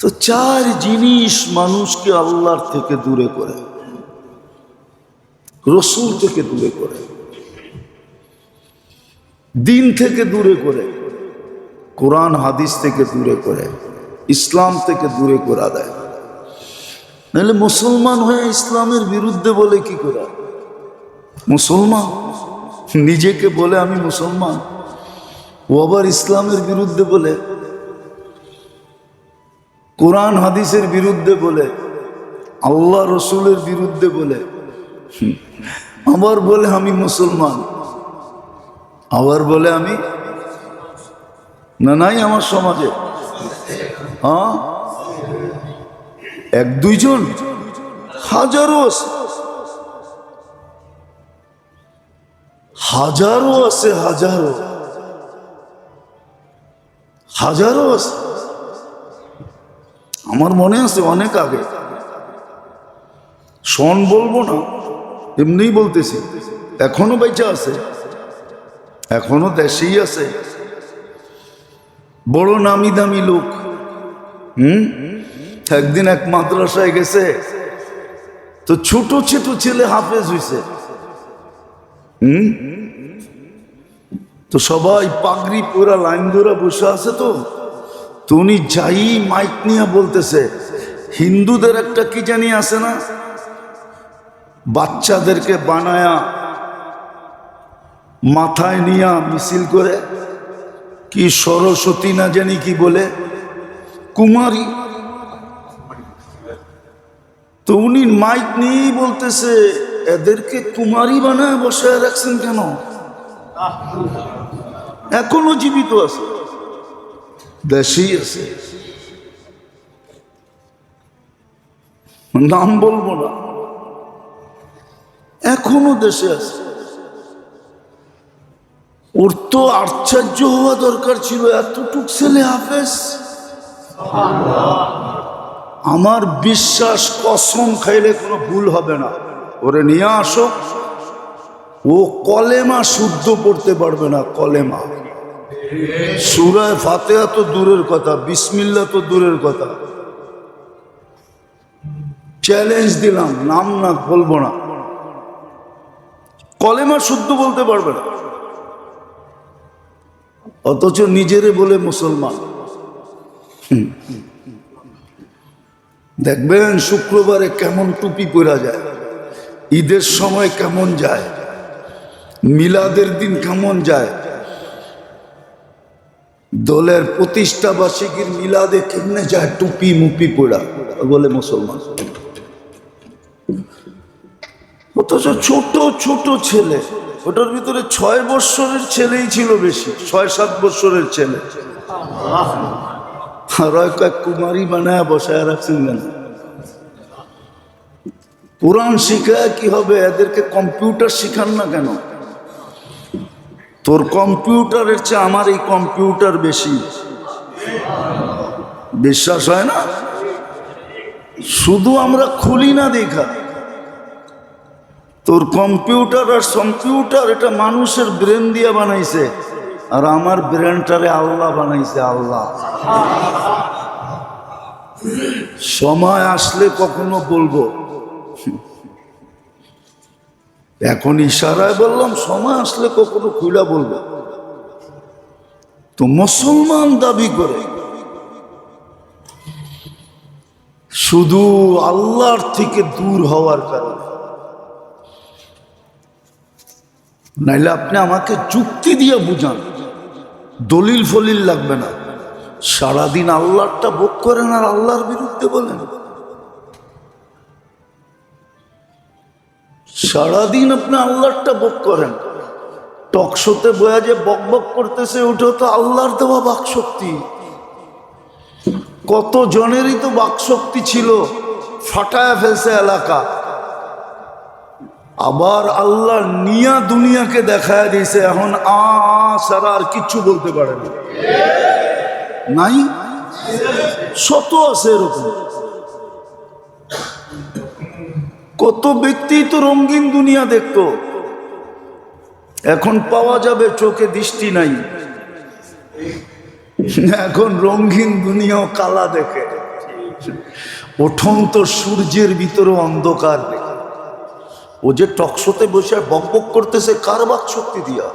তো চার জিনিস মানুষকে আল্লাহর থেকে দূরে করে, রসুল থেকে দূরে করে, দিন থেকে দূরে করে, কোরআন, হাদিস থেকে দূরে করে, ইসলাম থেকে দূরে করে দেয়। নাহলে মুসলমান হয়ে ইসলামের বিরুদ্ধে বলে কি করে? মুসলমান? নিজেকে বলে আমি মুসলমান? ও আবার ইসলামের বিরুদ্ধে বলে? কোরআন হাদিসের বিরুদ্ধে বলে, আল্লাহ রসুলের বিরুদ্ধে বলে আবার বলে আমি মুসলমান, আবার বলে আমি, না, নাই আমার সমাজে হ্যাঁ? এক দুইজন, হাজারো আছে হাজারো আছে, হাজারো হাজারো আছে। আমার মনে আছে অনেক আগে। শন বলব না, এমনিই বলতেছি। এখনও বেঁচে আছে, এখনও দেশেই আছে। বড় নামি দামি লোক, হুম? একদিন এক মাদ্রাসায় গেছে, তো ছোট ছোট ছেলে হাফেজ হইছে। হুম? তো সবাই পাগড়ি পোরা লাইন ধরা বসে আছে তো। তো উনি যাই মাইক নিয়ে বলতেছে, হিন্দুদের একটা কি জানি আছে না? বাচ্চাদেরকে বানায়া মাথায় নিয়া মিছিল করে, কি সরস্বতী না জানি কি বলে, কুমারী। তো উনি মাইক নিয়েই বলতেছে, এদেরকে কুমারী বানায় বসায় রাখছেন কেন? এখনও জীবিত আছে। দেশেই আছে নাম বলব না। এখনও দেশে আছে। ওর তো আশ্চর্য হওয়া দরকার ছিল, এতটুক ছেলে হাফেজ। আমার বিশ্বাস কসম খাইলে কোনো ভুল হবে না। ওরে নিয়ে আসো। ও কলেমা শুদ্ধ পড়তে পারবে না, কলেমা। সুরায় ফাতেহা তো দূরের কথা বিসমিল্লা তো দূরের কথা। চ্যালেঞ্জ দিলাম, নাম না বলব না। কলেমা শুদ্ধ বলতে পারবে না। অথচ নিজেরে বলে মুসলমান। দেখবেন শুক্রবারে কেমন টুপি পরা যায়, ঈদের সময় কেমন যায়, মিলাদের দিন কেমন যায় দলের প্রতিষ্ঠা বার্ষিকীর মিলাদে কেমনে যায় টুপি মুপি পড়া? বলে মুসলমান। অথচ ছোট ছোট ছেলে, ওটার ভিতরে ছয় বৎসরের ছেলেই ছিল বেশি, ছয়, সাত বৎসরের ছেলে। কুমারী বানায় বসায় রাখছেন কেন? কোরআন শিখায় কি হবে? এদেরকে কম্পিউটার শিখান না কেন? তোর কম্পিউটারের চেয়ে আমার এই কম্পিউটার বেশি। বিশ্বাস হয় না? শুধু আমরা খুলি না দেখা। তোর কম্পিউটার আর কম্পিউটার, এটা মানুষের ব্রেন দিয়ে বানাইছে। আর আমার ব্রেনটারে আল্লাহ বানাইছে, আল্লাহ। সময় আসলে কখনো বলব। এখন ইশারায় বললাম, সময় আসলে কখনো খুলা বলবে তো মুসলমান দাবি করে, শুধু আল্লাহর থেকে দূর হওয়ার কারণে। নাইলে আপনি আমাকে যুক্তি দিয়ে বুঝান, দলিল ফলিল লাগবে না। সারাদিন আল্লাহরটা ভোগ করেন আর আল্লাহর বিরুদ্ধে বলেন। সারাদিন আপনি আল্লাহরটা বক করেন। টকশোতে বয়া যে বক বক করতেছে, ওটাও তো আল্লাহর দেওয়া বাকশক্তি। কত জনেরই তো বাকশক্তি ছিল, ফাটায় ফেলছে এলাকা। আবার আল্লাহ নিয়া দুনিয়াকে দেখায় দিয়েছে, এখন আ সারা আর কিচ্ছু বলতে পারে নাই? শত আছে এরকম। কত ব্যক্তি তো রঙিন দুনিয়া দেখতো। এখন পাওয়া যাবে চোখে দৃষ্টি নাই। এখন রঙিন দুনিয়াও কালা দেখে। ওঠন্ত সূর্যের ভিতরে অন্ধকার ও যে টকশোতে বসে বক বক করতেছে, কার বাক শক্তি দিয়া?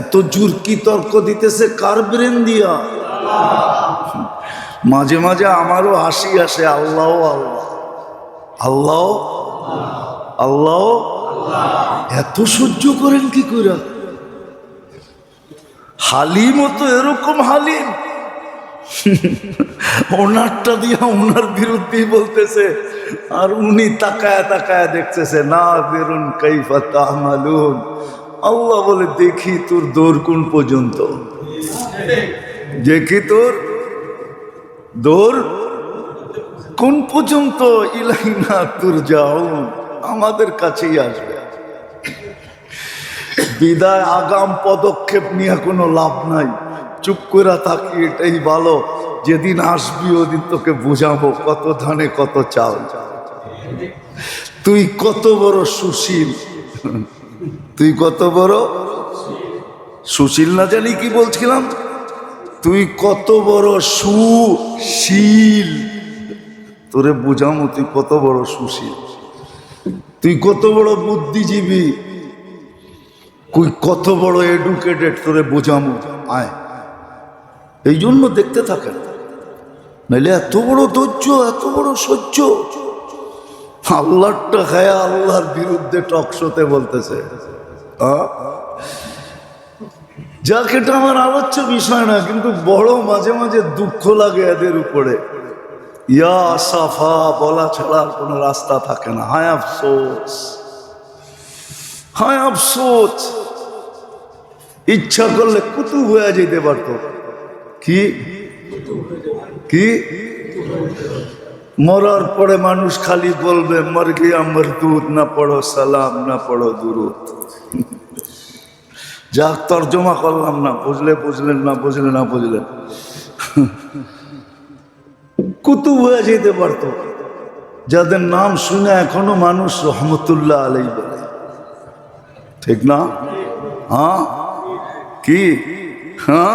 এত জুরকি তর্ক দিতেছে, কার ব্রেন দিয়া? মাঝে মাঝে আমারও হাসি আসে, আল্লাহ আল্লাহ। আল্লাহ আল্লাহ। এত সহ্য করেন কি করে হালিম তো এরকম হালিম। ওনারটা দিয়া ওনার বিরুদ্ধেই বলতেছে, আর উনি তাকায় তাকায় দেখতেছে না বেরুন কাইফা তাহমালুন আল্লাহ বলে, দেখি তোর দৌড় কোন পর্যন্ত? দেখি তোর দৌড় কোন পর্যন্ত ইলাইনা তোর যাও আমাদের কাছেই আসবে। বিদায়, আগাম, পদক্ষেপ নিয়ে কোনো লাভ নাই। চুপ করে থাকি, এটাই ভালো। যেদিন আসবি, ওদিন তোকে বুঝাবো কত ধানে, কত চাল। তুই কত বড় সুশীল। তুই কত বড় সুশীল না জানি কি বলছিলাম? তুই কত বড় সুশীল। তোরে বুঝামো তুই কত বড় সুশীল। তুই কত বড় বুদ্ধিজীবী। তুই কত বড় এডুকেটেড তোরে বোঝামো। আয়। এই জন্য দেখতে থাকেন নাহলে এত বড় ধৈর্য, এত বড় সহ্য। আল্লাহটা খায় আল্লাহর বিরুদ্ধে টকশোতে বলতেছে। আ? যাক এটা আমার আলোচ্য বিষয় না, কিন্তু বড় মাঝে মাঝে দুঃখ লাগে এদের উপরে। ইয়া সাফা, বলা ছাড়া কোনো রাস্তা থাকে না। হায় আফসোস। হায় আফসোস। ইচ্ছা করলে কুতুব হয়ে যেতে পারত। কি? কি? মরার পরে মানুষ খালি বলবে মর গিয়া মরদুত না পড়ো সালাম, না পড়ো দুরুদ। যা তর্জমা করলাম না, বুঝলে, বুঝলেন না, বুঝলে না, বুঝলেন। কুতুব হয়ে যেতে পারতো। যাদের নাম শুনে এখনও মানুষ রহমতুল্লাহ আলাই বলে। ঠিক না? হ্যাঁ? কি? হ্যাঁ?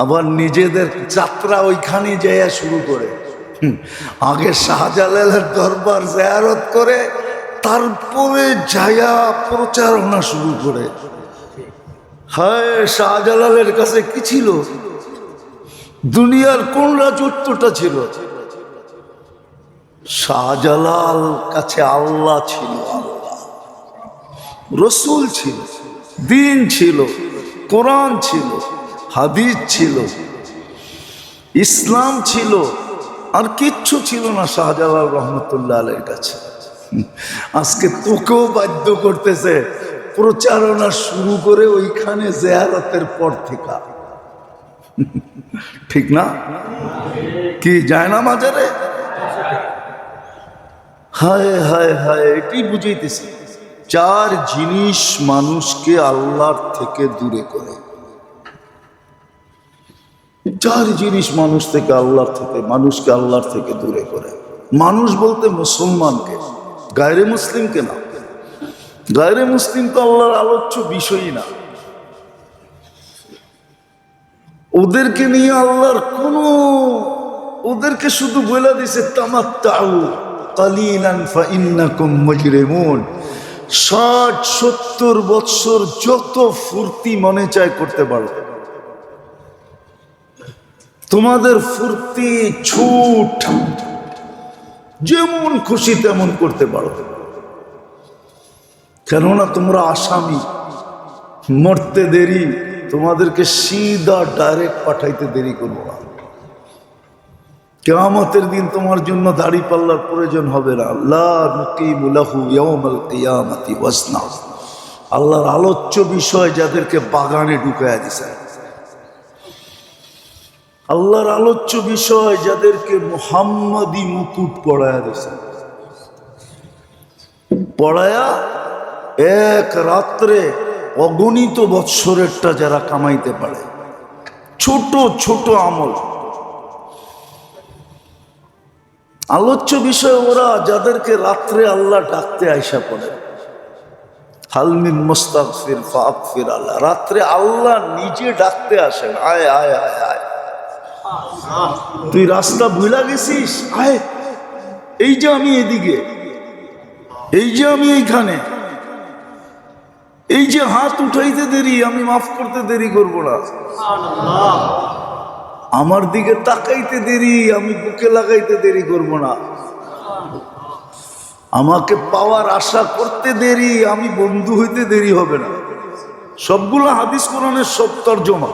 আবার নিজেদের যাত্রা ওইখানে যাইয়া শুরু করে। আগে শাহজালালের দরবার জায়ারত করে, তারপরে যায়া প্রচারণা শুরু করে। হায়, শাহজালালের কাছে কি ছিল? দুনিয়ার কোন রাজত্বটা ছিল? শাহজালাল কাছে আল্লাহ ছিল, আল্লাহ। রসুল ছিল দিন ছিল, কোরআন ছিল, হাদিস ছিল, ইসলাম ছিল, আর কিচ্ছু ছিল না শাহজালাল রহমতুল্লাহ আলের কাছে। আজকে তোকেও বাধ্য করতেছে প্রচারণা শুরু করে ওইখানে জেয়ারতের পর থেকে। ঠিক না? কি, যায় না মাজারে? হায় হায় হায়, এটাই বুঝাইতেছি। চার জিনিস মানুষকে আল্লাহর থেকে দূরে করে। চার জিনিস মানুষ থেকে আল্লাহর থেকে, মানুষকে আল্লাহর থেকে দূরে করে। মানুষ বলতে মুসলমানকে, গায়রে মুসলিমকে না। গায়রে মুসলিম তো আল্লাহর আলোচ্য বিষয়ই না। ওদেরকে নিয়ে আল্লাহর কোনো ওদেরকে শুধু বলে দিছে ষাট, সত্তর বৎসর যত ফুর্তি মনে চায় করতে পারো। তোমাদের ফুর্তি ছুট যেমন খুশি তেমন করতে পারো। কেননা তোমরা আসামি। মরতে দেরি, তোমাদেরকে সিধা ডাইরেক্ট পাঠাইতে দেরি করব না। কেয়ামতের দিন তোমার জন্য দাড়ি পাল্লার প্রয়োজন হবে না। আল্লাহ আল্লাহর আলোচ্য বিষয় যাদেরকে বাগানে ঢুকায় দিছে। আল্লাহর আলোচ্য বিষয় যাদেরকে মোহাম্মদী মুকুট পড়ায়া দিছে। পড়ায়া এক রাত্রে অগণিত বৎসরেরটা যারা কামাইতে পারে। ছোট ছোট আমল। আলোচ্য বিষয়, ওরা যাদেরকে রাত্রে আল্লাহ ডাকতে আইসা পড়ে হালমিন মোস্তাকফির ফাকফির আল্লাহ। রাত্রে আল্লাহ নিজে ডাকতে আসেন, আয় আয় আয় আয়। তুই রাস্তা ভুলা গেছিস? আয়। এই যে আমি এদিকে, এই যে আমি এইখানে। এই যে হাত উঠাইতে দেরি, আমি মাফ করতে দেরি করব না। আমার দিকে তাকাইতে দেরি, আমি বুকে লাগাইতে দেরি করব না। আমাকে পাওয়ার আশা করতে দেরি, আমি বন্ধু হইতে দেরি হবে না। সবগুলো হাদিস কোরআনের সব তর্জমা।